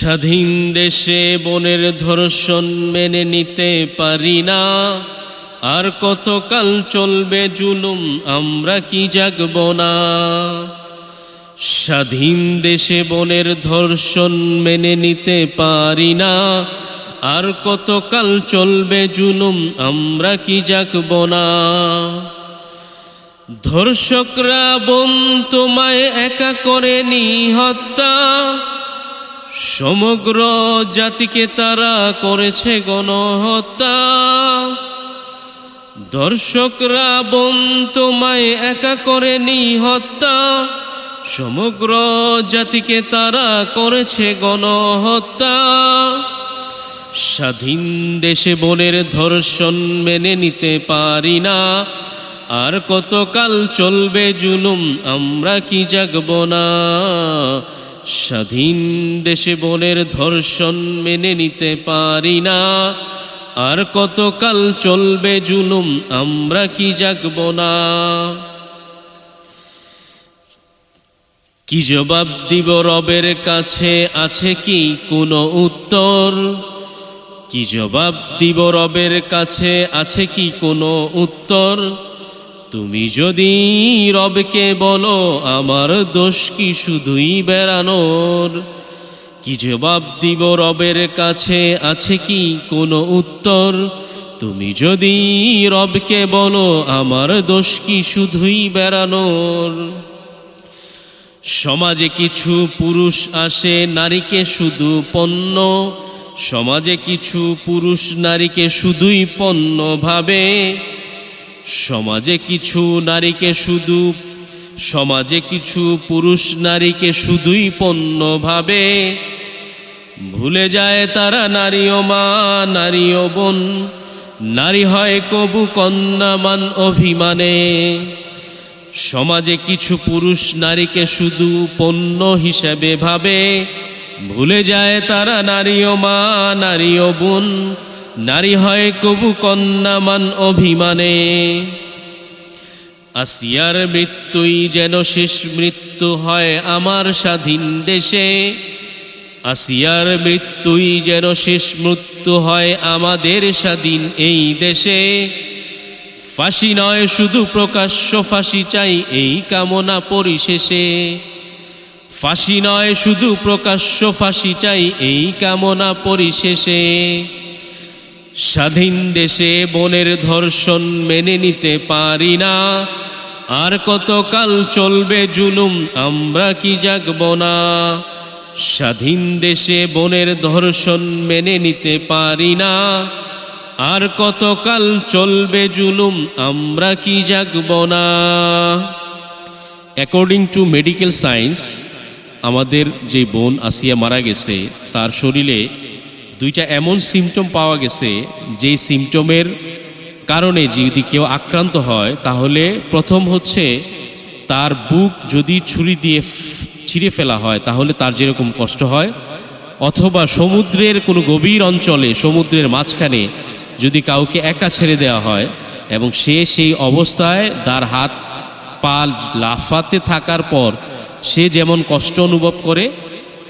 স্বাধীন দেশে বনের ধর্ষণ মেনে নিতে পারি না। আর কতকাল চলবে জুলুম, আমরা কি জাগব না? স্বাধীন দেশে বনের ধর্ষণ মেনে নিতে পারি না। আর কতকাল চলবে জুলুম, আমরা কি জাগব না? ধর্ষকরা বোন তোমায় একা করে হত্যা সমগ্র জাতিকে তারা করেছে গণহত্যা। দর্শকরা বোন তোমায় একা করে হত্যা সমগ্র জাতিকে তারা করেছে গণহত্যা। স্বাধীন দেশে বনের ধর্ষণ মেনে নিতে পারি না। আর কতকাল চলবে জুলুম, আমরা কি জাগব না? স্বাধীন দেশে বনের ধর্ষণ মেনে নিতে পারি না। আর কতকাল চলবে জুলুম, আমরা কি জাগব না? কি জবাব দিব রবের কাছে, আছে কি কোনো উত্তর? কি জবাব দিব রবের কাছে, আছে কি কোনো উত্তর? তুমি যদি রবকে বলো, আমার দোষ কি শুধুই বেড়ানোর? কি জবাব দিব রবের কাছে? আছে কি কোনো উত্তর? তুমি যদি রবকে বলো, আমার দোষ কি শুধুই বেড়ানোর? সমাজে কিছু পুরুষ আসে, নারীকে শুধু পণ্য। সমাজে কিছু পুরুষ নারীকে শুধুই পণ্য ভাবে। সমাজে কিছু নারীকে শুধু, সমাজে কিছু পুরুষ নারীকে শুধুই পণ্য ভাবে। ভুলে যায় তারা নারী ও মা, নারী ও বোন। নারী হয় কবু কন্যামান অভিমানে। সমাজে কিছু পুরুষ নারীকে শুধু পণ্য হিসেবে ভাবে। ভুলে যায় তারা নারী ও মা, নারী ও বোন। নারী হয় কবু কন্যামান অভিমানে। আসিয়ার মৃত্যুই যেন শেষ মৃত্যু হয় আমার স্বাধীন দেশে। আসিয়ার মৃত্যুই যেন শেষ মৃত্যু হয় আমাদের স্বাধীন এই দেশে। ফাঁসি নয়, শুধু প্রকাশ্য ফাঁসি চাই এই কামনা পরিশেষে। ফাঁসি নয়, শুধু প্রকাশ্য ফাঁসি চাই এই কামনা পরিশেষে। স্বাধীন দেশে বনের ধর্ষণ মেনে নিতে পারি না। আর কতকাল চলবে জুলুম, আমরা কি জাগব না? স্বাধীন দেশে বনের ধর্ষণ মেনে নিতে পারি না। আর কতকাল চলবে জুলুম, আমরা কি জাগব না? অ্যাকর্ডিং টু মেডিকেল সায়েন্স আমাদের যে বোন আসিয়া মারা গেছে, তার শরীরে দুইটা এমন সিমটম পাওয়া গেছে, যেই সিমটমের কারণে যদি কেউ আক্রান্ত হয়, তাহলে প্রথম হচ্ছে তার বুক যদি ছুরি দিয়ে ছিঁড়ে ফেলা হয়, তাহলে তার যেরকম কষ্ট হয়, অথবা সমুদ্রের কোনো গভীর অঞ্চলে, সমুদ্রের মাঝখানে যদি কাউকে একা ছেড়ে দেওয়া হয়, এবং সে সেই অবস্থায় তার হাত, পা লাফাতে থাকার পর সে যেমন কষ্ট অনুভব করে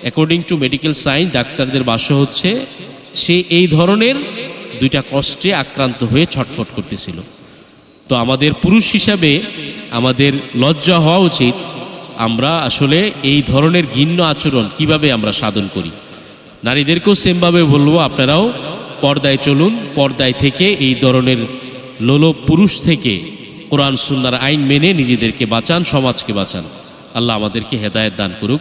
অ্যাকর্ডিং টু মেডিকেল সায়েন্স ডাক্তারদের বাস্য হচ্ছে, সে এই ধরনের দুইটা কষ্টে আক্রান্ত হয়ে ছটফট করতেছিল। তো আমাদের পুরুষ হিসাবে আমাদের লজ্জা হওয়া উচিত, আমরা আসলে এই ধরনের ঘিন্ন আচরণ কীভাবে আমরা সাধন করি। নারীদেরকেও সেমভাবে বলব, আপনারাও পর্দায় চলুন, পর্দায় থেকে এই ধরনের লোলো পুরুষ থেকে কোরআন, সুন্নার আইন মেনে নিজেদেরকে বাঁচান, সমাজকে বাঁচান। আল্লাহ আমাদেরকে হেদায়ত দান করুক।